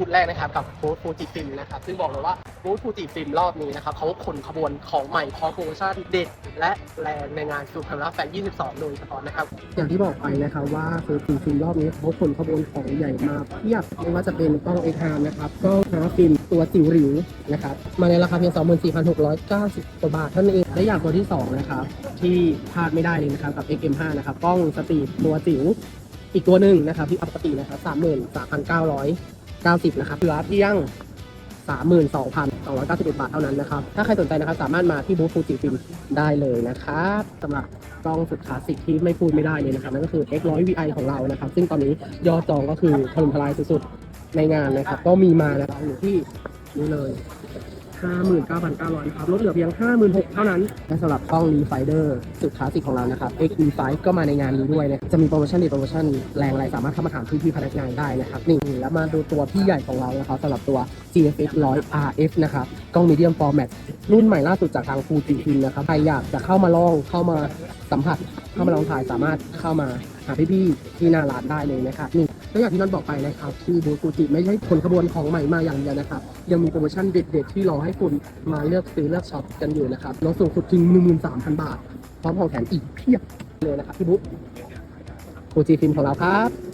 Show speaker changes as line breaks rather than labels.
บูธแรกนะครับกับบูธฟูจิฟิล์มนะครับซึ่งบอกเลยว่าบูธฟูจิฟิล์มรอบนี้นะครับเขาขนขบวนของใหม่พร้อมโปรโมชั่นเด็ดและแรงในงานซูเปอร์ลาแฟร์22 โดยเฉพาะนะครับอย่างที่บอกไปนะครับว่าฟูจิฟิล์มรอบนี้เขาขนขบวนของใหญ่มาเพียบไม่ว่าจะเป็นกล้องเอ็กฮานะครับกล้องฮาฟิล์มตัวจิ๋วหริวนะครับมาในราคาเพียง 24,690กว่าบาทเท่านั้นเองและอย่างตัวที่สองนะครับที่พลาดไม่ได้เลยนะครับกับ XM5 นะครับกล้องสตรีทตัวจิ๋วอีกตัวหนึ่งนะครับที่ปกตินะครับ 33,900 90นะครับเหลือเพียง 32,291 บาทเท่านั้นนะครับ ถ้าใครสนใจนะครับสามารถมาที่บูธฟูจิฟิล์มได้เลยนะครับสำหรับกล้องสุดคลาสสิกที่ไม่พูดไม่ได้เลยนะครับนั่นก็คือ X100 VI ของเรานะครับ ซึ่งตอนนี้ยอดจองก็คือถล่มทลายสุดๆในงานนะครับ ก็มีมานะครับอยู่ที่นี่เลย 59,900นะครับลดเหลือเพียง 56,000เท่านั้น และสำหรับกล้องรีไฟเดอร์สุดคลาสสิกของเรานะครับ XE5 ก็มาในงานนี้ด้วยนะจะมีโปรโมชั่นดีโปรโมชั่นแรงอะไรสามารถเข้ามาถามพี่ๆพนักงานได้นะครับนี่แล้วมาดูตัวพี่ใหญ่ของเรานะครับสำหรับตัว GFX 100 RF นะครับกล้องมีเดียมฟอร์แมตรุ่นใหม่ล่าสุดจากทางฟูจิฟิล์มนะครับใครอยากจะเข้ามาลองเข้ามาสัมผัสเข้ามาลองถ่ายสามารถเข้ามาหาพี่ๆที่หน้าร้านได้เลยนะครับนี่ ก็อย่างที่นันบอกไปนะครับ ที่บูธกูจิไม่ใช่ผลขบวนของใหม่มาอย่างเดียวนะครับ ยังมีโปรโมชั่นเด็ดๆที่รอให้คุณมาเลือกซื้อเลือกช็อปกันอยู่นะครับลดสูงสุดถึง13,000 บาท พร้อมของแถมอีกเพียบเลยนะครับพี่บุ๊กฟูจิฟิล์มของเราครับ